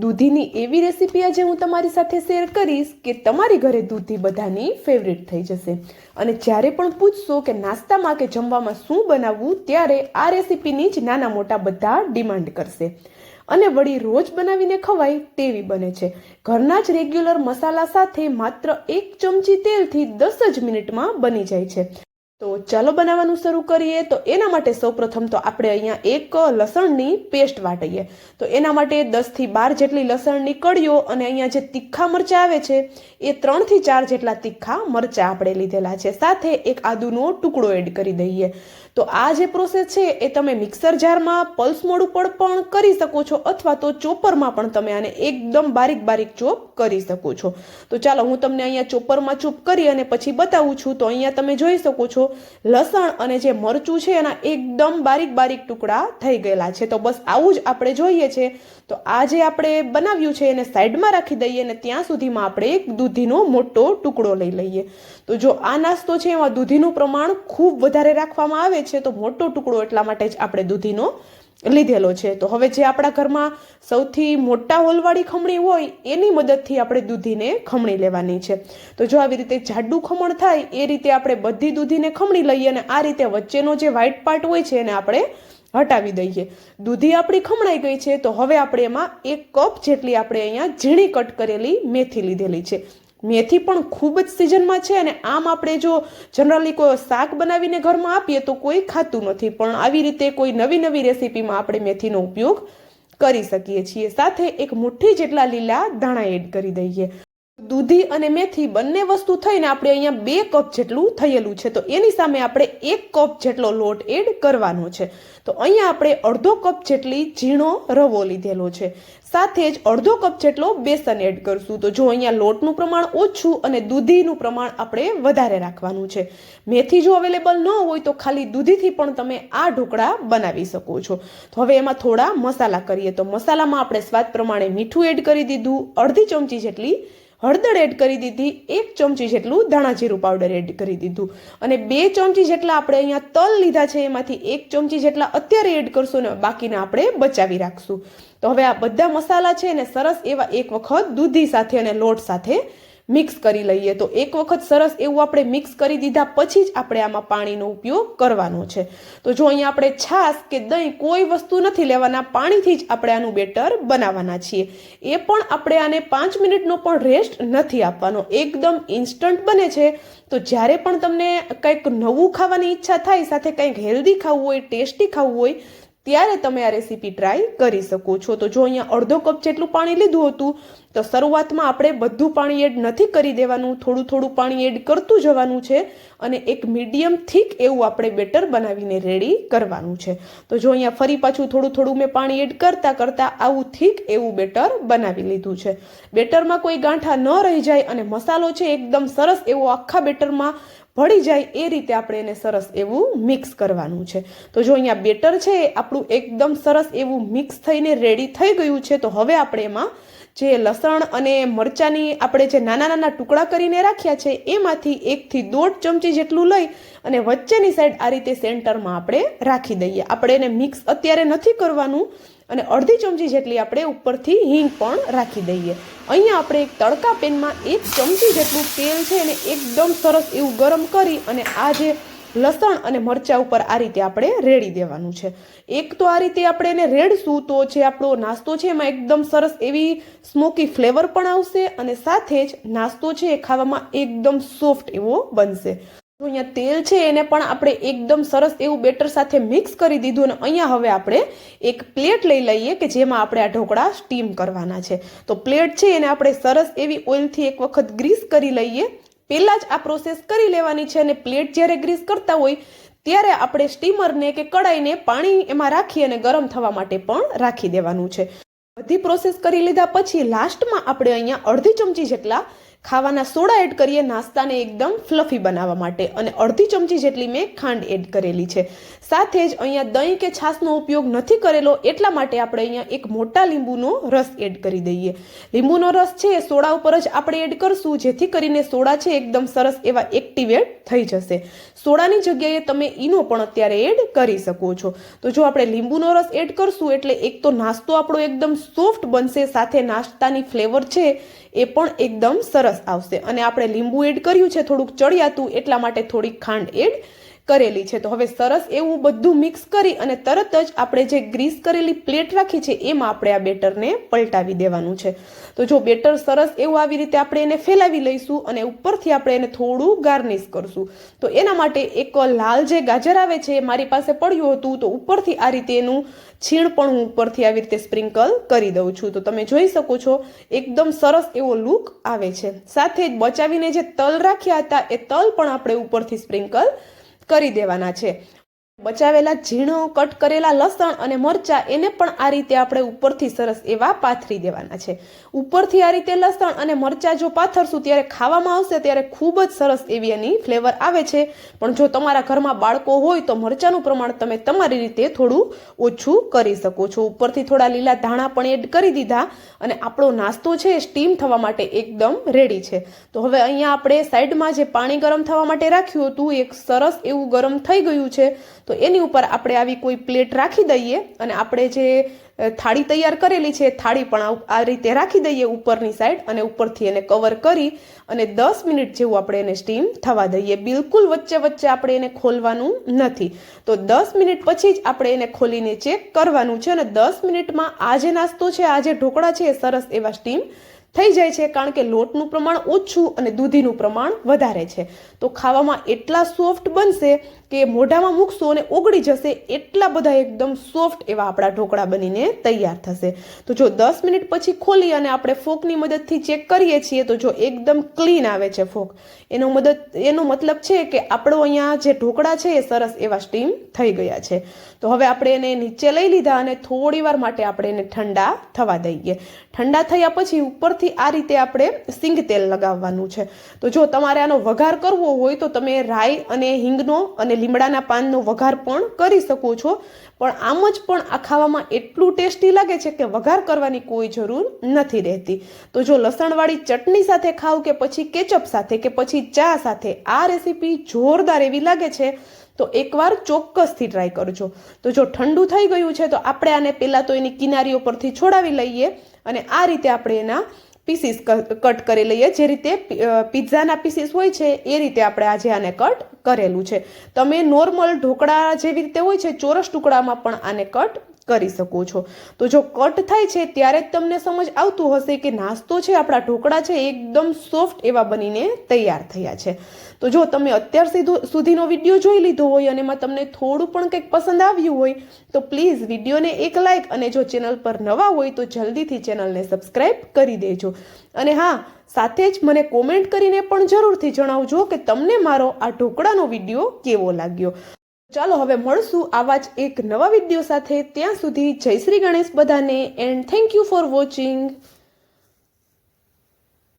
દૂધીની એવી રેસીપી આજે હું તમારી સાથે શેર કરીશ કે તમારી ઘરે દૂધી બધાની ફેવરેટ થઈ જશે. અને જ્યારે પણ પૂછશો કે નાસ્તામાં કે જમવામાં શું બનાવવું, ત્યારે આ રેસીપીની જ નાના મોટા બધા ડિમાન્ડ કરશે. અને વળી રોજ બનાવીને ખવાય તેવી બને છે. ઘરના જ રેગ્યુલર મસાલા સાથે માત્ર એક ચમચી તેલથી દસ જ મિનિટમાં બની જાય છે. તો ચાલો બનાવવાનું શરૂ કરીએ. તો એના માટે સૌપ્રથમ તો આપણે અહીંયા એક લસણની પેસ્ટ વાટીએ. તો એના માટે દસથી બાર જેટલી લસણની કળીઓ અને અહીંયા જે તીખા મરચાં આવે છે, એ ત્રણથી ચાર જેટલા તીખા મરચાં આપણે લીધેલા છે. સાથે એક આદુનો ટુકડો એડ કરી દઈએ. તો આ જે પ્રોસેસ છે, એ તમે મિક્સર જારમાં પલ્સ મોડ ઉપર પણ કરી શકો છો અથવા તો ચોપરમાં પણ તમે આને એકદમ બારીક બારીક ચોપ કરી શકો છો. તો ચાલો હું તમને અહીંયા ચોપરમાં ચોપ કરી અને પછી બતાવું છું. તો અહીંયા તમે જોઈ શકો છો, લસણ અને જે મરચું છે, એના એકદમ બારીક બારીક ટુકડા થઈ ગયેલા છે. તો બસ આવું જ આપણે જોઈએ છે. તો આ જે આપણે બનાવ્યું છે, એને સાઈડમાં રાખી દઈએ અને ત્યાં સુધીમાં આપણે એક દૂધીનો મોટો ટુકડો લઈ લઈએ. તો જો આ નાસ્તો છે, એમાં દૂધીનું પ્રમાણ ખૂબ વધારે રાખવામાં આવે છે, તો મોટો ટુકડો એટલા માટે જ આપણે દૂધીનો લીધેલો છે. તો હવે જે આપણા ઘરમાં સૌથી મોટા હોલવાળી ખમણી હોય, એની મદદથી આપણે દૂધીને ખમણી લેવાની છે. તો જો આવી રીતે જાડું ખમણ થાય, એ રીતે આપણે બધી દૂધીને ખમણી લઈએ અને આ રીતે વચ્ચેનો જે વ્હાઇટ પાર્ટ હોય છે, એને આપણે હટાવી દઈએ. દૂધી આપણી ખમણાઈ ગઈ છે, તો હવે આપણે એમાં એક કપ જેટલી આપણે અહીંયા ઝીણી કટ કરેલી મેથી લીધેલી છે. મેથી પણ ખૂબ જ સિઝનમાં છે અને આમ આપણે જો જનરલી કોઈ શાક બનાવીને ઘરમાં આપીએ તો કોઈ ખાતું નથી. પણ આવી રીતે કોઈ નવી નવી રેસીપીમાં આપણે મેથીનો ઉપયોગ કરી શકીએ છીએ. સાથે એક મુઠ્ઠી જેટલા લીલા ધાણા એડ કરી દઈએ. દૂધી અને મેથી બંને વસ્તુ થઈને આપણે અહીંયા બે કપ જેટલું થયેલું છે. તો એની સામે આપણે એક કપ જેટલો લોટ એડ કરવાનો છે. તો અહીંયા આપણે અડધો કપ જેટલી ઝીણો રવો લીધેલો છે. સાથે જ અડધો કપ જેટલો બેસન એડ કરશું. તો જો અહીંયા લોટનું પ્રમાણ ઓછું અને દૂધીનું પ્રમાણ આપણે વધારે રાખવાનું છે. મેથી જો અવેલેબલ ન હોય તો ખાલી દૂધીથી પણ તમે આ ઢોકળા બનાવી શકો છો. તો હવે એમાં થોડા મસાલા કરીએ. તો મસાલામાં આપણે સ્વાદ પ્રમાણે મીઠું એડ કરી દીધું, અડધી ચમચી જેટલી હળદર એડ કરી દીધી, એક ચમચી જેટલું ધાણાજીરું પાવડર એડ કરી દીધું. અને બે ચમચી જેટલા આપણે અહીંયા તલ લીધા છે, એમાંથી એક ચમચી જેટલા અત્યારે એડ કરશું ને બાકીના આપણે બચાવી રાખશું. તો હવે આ બધા મસાલા છે ને સરસ એવા એક વખત દૂધી સાથે અને લોટ સાથે મિક્સ કરી લઈએ તો એક વખત સરસ એવું આપણે મિક્સ કરી દીધા પછી જ આપણે આમાં પાણીનો ઉપયોગ કરવાનો છે. તો જો અહીંયા આપણે છાશ કે દહીં કોઈ વસ્તુ નથી લેવાના, પાણીથી જ આપણે આનું બેટર બનાવવાના છીએ. એ પણ આપણે આને પાંચ મિનિટનો પણ રેસ્ટ નથી આપવાનો. એકદમ ઇન્સ્ટન્ટ બને છે. તો જ્યારે પણ તમને કંઈક નવું ખાવાની ઈચ્છા થાય, સાથે કંઈક હેલ્ધી ખાવું હોય, ટેસ્ટી ખાવું હોય ત્યારે તમે આ રેસીપી ટ્રાય કરી શકો છો. તો જો અહીંયા અડધો કપ જેટલું પાણી લીધું હતું, તો શરૂઆતમાં આપણે બધું પાણી એડ નથી કરી દેવાનું. થોડું થોડું પાણી એડ કરતું જવાનું છે અને એક મીડિયમ થીક એવું આપણે બેટર બનાવીને રેડી કરવાનું છે. તો જો અહીંયા ફરી પાછું થોડું થોડું મેં પાણી એડ કરતા કરતા આવું થીક એવું બેટર બનાવી લીધું છે. બેટરમાં કોઈ ગાંઠા ન રહી જાય અને મસાલો છે, એકદમ સરસ એવો આખા બેટરમાં ભળી જાય એ રીતે આપણે એને સરસ એવું મિક્સ કરવાનું છે. તો જો અહીંયા બેટર છે, એ આપણું એકદમ સરસ એવું મિક્સ થઈને રેડી થઈ ગયું છે, તો હવે આપણે એમાં જે લસણ અને મરચાંની આપણે જે નાના નાના ટુકડા કરીને રાખ્યા છે, એમાંથી એકથી દોઢ ચમચી જેટલું લઈ અને વચ્ચેની સાઈડ આ રીતે સેન્ટરમાં આપણે રાખી દઈએ. આપણે એને મિક્સ અત્યારે નથી કરવાનું અને અડધી ચમચી જેટલી આપણે ઉપરથી હિંગ પણ રાખી દઈએ. અહીંયા આપણે એક તડકા પેનમાં એક ચમચી જેટલું તેલ છે એને એકદમ સરસ એવું ગરમ કરી અને આ જે લસણ અને મરચાં ઉપર આ રીતે આપણે રેડી દેવાનું છે. એક તો આ રીતે આપણે એને રેડશું તો જે આપણો નાસ્તો છે એમાં એકદમ સરસ એવી સ્મોકી ફ્લેવર પણ આવશે અને સાથે જ નાસ્તો છે એ ખાવામાં એકદમ સોફ્ટ એવો બનશે. તો અહીંયા તેલ છે, એને પણ આપણે એકદમ સરસ એવું બેટર સાથે મિક્સ કરી દીધું અને અહીંયા હવે આપણે એક પ્લેટ લઈ લઈએ કે જેમાં આપણે આ ઢોકળા સ્ટીમ કરવાના છે. તો પ્લેટ છે, એને આપણે સરસ એવી ઓઇલથી એક વખત ગ્રીસ કરી લઈએ. પહેલાં જ આ પ્રોસેસ કરી લેવાની છે અને પ્લેટ જ્યારે ગ્રીસ કરતા હોય, ત્યારે આપણે સ્ટીમરને કે કડાઈને પાણી એમાં રાખી અને ગરમ થવા માટે પણ રાખી દેવાનું છે. બધી પ્રોસેસ કરી લીધા પછી લાસ્ટમાં આપણે અહીંયા અડધી ચમચી જેટલા ખાવાના સોડા એડ કરીએ નાસ્તાને એકદમ ફ્લફી બનાવવા માટે. અને અડધી ચમચી જેટલી મેં ખાંડ એડ કરેલી છે. સાથે જ અહીંયા દહીં કે છાશનો ઉપયોગ નથી કરેલો એટલા માટે આપણે અહીંયા એક મોટા લીંબુનો રસ એડ કરી દઈએ. લીંબુનો રસ છે એ સોડા ઉપર જ આપણે એડ કરશું, જેથી કરીને સોડા છે એકદમ સરસ એવા એક્ટિવેટ થઈ જશે. સોડાની જગ્યાએ તમે ઈનો પણ અત્યારે એડ કરી શકો છો. તો જો આપણે લીંબુનો રસ એડ કરશું એટલે એક તો નાસ્તો આપણો એકદમ સોફ્ટ બનશે, સાથે નાસ્તાની ફ્લેવર છે એ પણ એકદમ સરસ આવશે. અને આપણે લીંબુ એડ કર્યું છે, થોડુંક ચડિયાતું, એટલા માટે થોડીક ખાંડ એડ કરેલી છે. તો હવે સરસ એવું બધું મિક્સ કરી અને તરત જ આપણે જે ગ્રીસ કરેલી પ્લેટ રાખી છે, એમાં આપણે આ બેટરને પલટાવી દેવાનું છે. તો જો બેટર સરસ એવું આવી રીતે આપણે એને ફેલાવી લઈશું અને ઉપરથી આપણે એને થોડું ગાર્નિશ કરશું. તો એના માટે એક લાલ જે ગાજર આવે છે મારી પાસે પડ્યું હતું, તો ઉપરથી આ રીતે એનું છીણ પણ હું ઉપરથી આવી રીતે સ્પ્રિંકલ કરી દઉં છું. તો તમે જોઈ શકો છો, એકદમ સરસ એવો લુક આવે છે. સાથે જ બચાવીને જે તલ રાખ્યા હતા, એ તલ પણ આપણે ઉપરથી સ્પ્રિંકલ કરી દેવાના છે. બચાવેલા ઝીણો કટ કરેલા લસણ અને મરચા એને પણ આ રીતે આપણે ઉપરથી સરસ એવા પાથરી દેવાના છે. ઉપરથી આ રીતે લસણ અને મરચા જો પાથરશું ત્યારે ખાવામાં આવશે ત્યારે ખૂબ જ સરસ એવી એની ફ્લેવર આવે છે. પણ જો તમારા ઘરમાં બાળકો હોય તો મરચાનું પ્રમાણ તમે તમારી રીતે થોડું ઓછું કરી શકો છો. ઉપરથી થોડા લીલા ધાણા પણ એડ કરી દીધા અને આપણો નાસ્તો છે સ્ટીમ થવા માટે એકદમ રેડી છે. તો હવે અહીંયા આપણે સાઈડમાં જે પાણી ગરમ થવા માટે રાખ્યું હતું એક સરસ એવું ગરમ થઈ ગયું છે. તો એની ઉપર આપણે આવી કોઈ પ્લેટ રાખી દઈએ અને આપણે જે થાળી તૈયાર કરેલી છે થાળી પણ આ રીતે રાખી દઈએ ઉપરની સાઈડ અને ઉપરથી એને કવર કરી અને દસ મિનિટ જેવું આપણે એને સ્ટીમ થવા દઈએ. બિલકુલ વચ્ચે વચ્ચે આપણે એને ખોલવાનું નથી. તો દસ મિનિટ પછી જ આપણે એને ખોલીને ચેક કરવાનું છે અને દસ મિનિટમાં આ જે નાસ્તો છે, આ જે ઢોકળા છે એ સરસ એવા સ્ટીમ થઈ જાય છે કારણ કે લોટનું પ્રમાણ ઓછું અને દૂધીનું પ્રમાણ વધારે છે. તો ખાવામાં એટલા સોફ્ટ બનશે કે મોઢામાં મૂકશો અને ઓગળી જશે એટલા બધા એકદમ સોફ્ટ એવા આપણા ઢોકળા બનીને તૈયાર થશે. તો જો દસ મિનિટ પછી ખોલી અને આપણે ફોકની મદદથી ચેક કરીએ છીએ તો જો એકદમ ક્લીન આવે છે ફોક. એનો મદદ, એનો મતલબ છે કે આપણો અહીંયા જે ઢોકળા છે એ સરસ એવા સ્ટીમ થઈ ગયા છે. તો હવે આપણે એને નીચે લઈ લીધા અને થોડી વાર માટે આપણે એને ઠંડા થવા દઈએ. ઠંડા થયા પછી ઉપરથી આ રીતે આપણે સિંગ તેલ લગાવવાનું છે. તો જો તમારે આનો વઘાર કરવો હોય તો તમે રાઈ અને હિંગનો અને લીમડાના પાનનો વઘાર પણ કરી શકો છો. પણ આમ જ પણ આ ખાવામાં એટલું ટેસ્ટી લાગે છે કે વઘાર કરવાની કોઈ જરૂર નથી રહેતી. તો જો લસણવાળી ચટણી સાથે ખાવ કે પછી કેચઅપ સાથે કે પછી ચા સાથે, આ રેસીપી જોરદાર એવી લાગે છે, તો એકવાર ચોક્કસથી ટ્રાય કરજો. તો જો ઠંડુ થઈ ગયું છે તો આપણે આને પહેલાં તો એની કિનારીઓ પરથી છોડાવી લઈએ અને આ રીતે આપણે એના પીસીસ કટ કરી લઈએ. જે રીતે પિઝાના પીસીસ હોય છે, એ રીતે આપણે આજે આને કટ કરેલું છે. તમે નોર્મલ ઢોકળા જેવી રીતે હોય છે, ચોરસ ટુકડામાં પણ આને કટ કરી શકો છો. તો જો કટ થાય છે ત્યારે જ તમને સમજ આવતું હશે કે નાસ્તો છે, આપણા ઢોકળા છે, એકદમ સોફ્ટ એવા બનીને તૈયાર થયા છે. તો જો તમે અત્યાર સીધું, સુધીનો વીડિયો જોઈ લીધો હોય અને એમાં તમને થોડું પણ કંઈક પસંદ આવ્યું હોય, તો પ્લીઝ વિડીયોને એક લાઇક અને જો ચેનલ પર નવા હોય તો જલ્દીથી ચેનલને સબસ્ક્રાઈબ કરી દેજો. અને હા, સાથે જ મને કોમેન્ટ કરીને પણ જરૂરથી જણાવજો કે તમને મારો આ ઢોકળાનો વીડિયો કેવો લાગ્યો. ચાલો હવે મળશું આવા જ એક નવા વીડિયો સાથે. ત્યાં સુધી જય શ્રી ગણેશ બધાને and thank you for watching